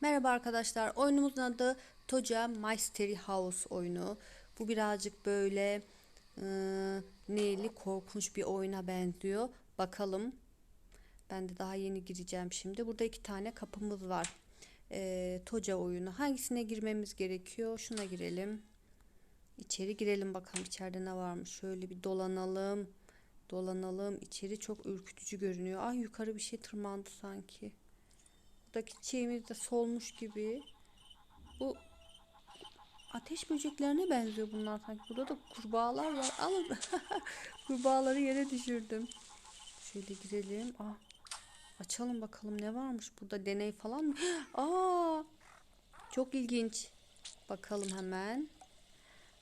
Merhaba arkadaşlar. Oyunumuzun adı Toca Mystery House oyunu. Bu birazcık böyle ıı, neyli korkunç bir oyuna benziyor. Bakalım. Ben de daha yeni gireceğim şimdi. Burada iki tane kapımız var. Ee, Toca oyunu. Hangisine girmemiz gerekiyor? Şuna girelim. İçeri girelim bakalım içeride ne varmış. Şöyle bir dolanalım. Dolanalım. İçeri çok ürkütücü görünüyor. Ay yukarı bir şey tırmandı sanki. Buradaki çiğimiz de solmuş gibi. Bu ateş böceklerine benziyor bunlar sanki. Burada da kurbağalar var. Alın. Kurbağaları yere düşürdüm. Şöyle girelim. Aa, açalım bakalım ne varmış burada. Deney falan mı? Aa, çok ilginç. Bakalım hemen.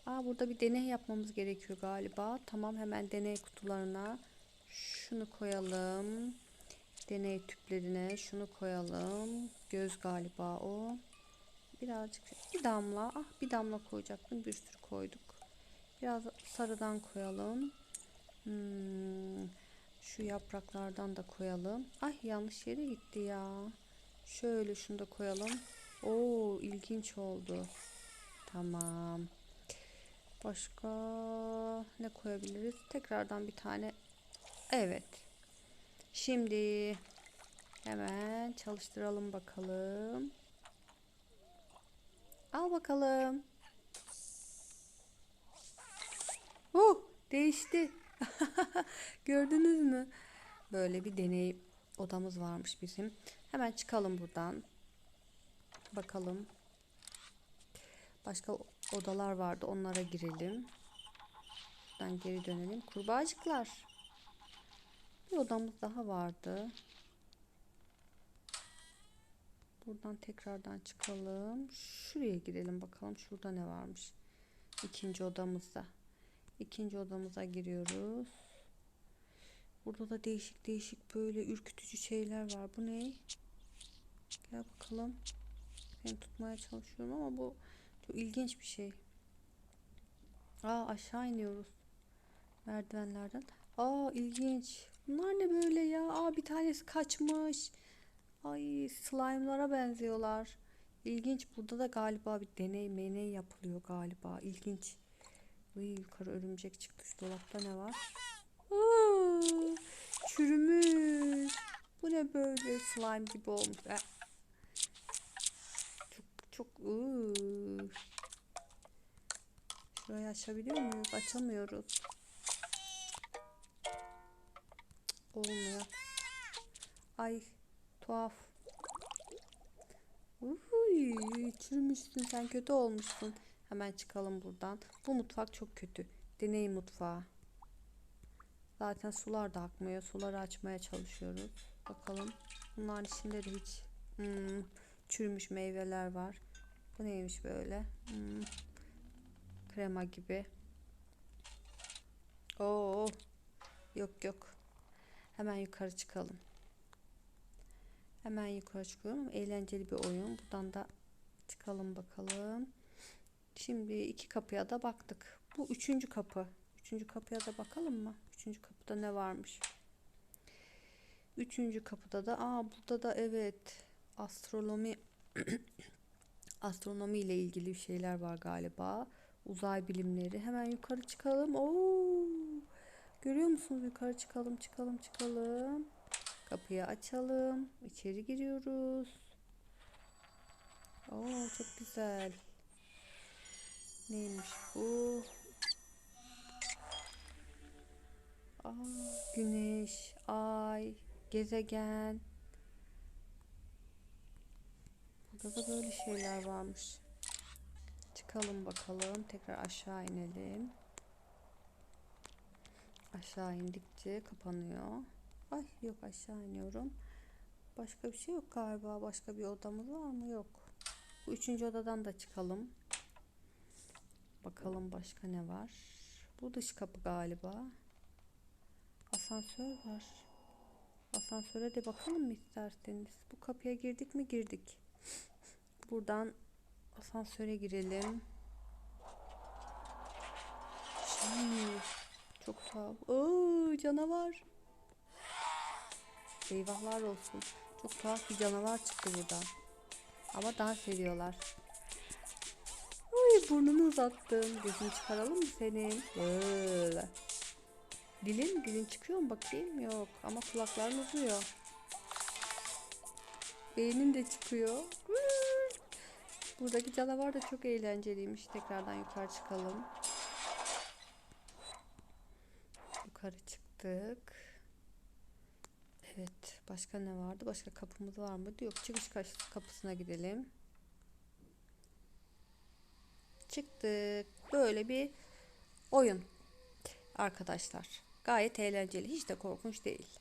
Aa, burada bir deney yapmamız gerekiyor galiba. Tamam hemen deney kutularına şunu koyalım. Deney tüplerine şunu koyalım. Göz galiba o. Birazcık bir damla. Ah bir damla koyacaktım. Bir sürü koyduk. Biraz sarıdan koyalım. Hmm, şu yapraklardan da koyalım. Ay yanlış yere gitti ya. Şöyle şunu da koyalım. Oo ilginç oldu. Tamam. Başka ne koyabiliriz? Tekrardan bir tane. Evet. Şimdi hemen çalıştıralım bakalım. Al bakalım. Oh, değişti. Gördünüz mü? Böyle bir deney odamız varmış bizim. Hemen çıkalım buradan. Bakalım. Başka odalar vardı. Onlara girelim. Buradan geri dönelim. Kurbağacıklar. Bir odamız daha vardı. Buradan tekrardan çıkalım. Şuraya girelim bakalım. Şurada ne varmış. İkinci odamızda. İkinci odamıza giriyoruz. Burada da değişik değişik böyle ürkütücü şeyler var. Bu ne? Gel bakalım. Ben tutmaya çalışıyorum ama bu çok ilginç bir şey. Aa aşağı iniyoruz. Merdivenlerden. Aa ilginç. Bunlar ne böyle ya? Aa bir tanesi kaçmış. Ay slime'lara benziyorlar. İlginç. Burada da galiba bir deney meney yapılıyor galiba. İlginç. Uy, yukarı örümcek çıktı. Şu dolapta ne var? Aa, çürümüş. Bu ne böyle slime gibi olmuş. Eh. Çok çok ıı. Şurayı açabiliyor muyuz? Açamıyoruz. Olmuyor. Ay tuhaf. Uy, çürümüşsün sen kötü olmuşsun. Hemen çıkalım buradan. Bu mutfak çok kötü. Deney mutfağı. Zaten sular da akmıyor. Suları açmaya çalışıyoruz. Bakalım. Bunların içinde de hiç hmm, çürümüş meyveler var. Bu neymiş böyle? Hmm, krema gibi. Oo. Yok yok. Hemen yukarı çıkalım. Hemen yukarı çıkıyorum. Eğlenceli bir oyun. Buradan da çıkalım bakalım. Şimdi iki kapıya da baktık. Bu üçüncü kapı. Üçüncü kapıya da bakalım mı? Üçüncü kapıda ne varmış? Üçüncü kapıda da aa burada da evet astronomi astronomi ile ilgili bir şeyler var galiba. Uzay bilimleri. Hemen yukarı çıkalım. Oo! Görüyor musunuz? Yukarı çıkalım, çıkalım, çıkalım. Kapıyı açalım. İçeri giriyoruz. Oo çok güzel. Neymiş bu? Aa, güneş, ay, gezegen. Burada da böyle şeyler varmış. Çıkalım bakalım. Tekrar aşağı inelim. Aşağı indikçe kapanıyor. Ay yok aşağı iniyorum. Başka bir şey yok galiba. Başka bir odamız var mı? Yok. Bu üçüncü odadan da çıkalım. Bakalım başka ne var. Bu dış kapı galiba. Asansör var. Asansöre de bakalım mı isterseniz? Bu kapıya girdik mi? Girdik. Buradan asansöre girelim. Şey, çok sağ ol. Oo, canavar. Eyvahlar olsun. Çok tuhaf bir canavar çıktı burada. Ama dans ediyorlar. Ay burnunu uzattın. Gözünü çıkaralım mı senin? Böyle. Dilin, dilin çıkıyor mu bakayım? Yok. Ama kulakların uzuyor. Beynin de çıkıyor. Buradaki canavar da çok eğlenceliymiş. Tekrardan yukarı çıkalım. Yukarı çıktık. Evet. Başka ne vardı? Başka kapımız var mı? Yok. Çıkış kapısına gidelim. Çıktık. Böyle bir oyun arkadaşlar. Gayet eğlenceli. Hiç de korkunç değil.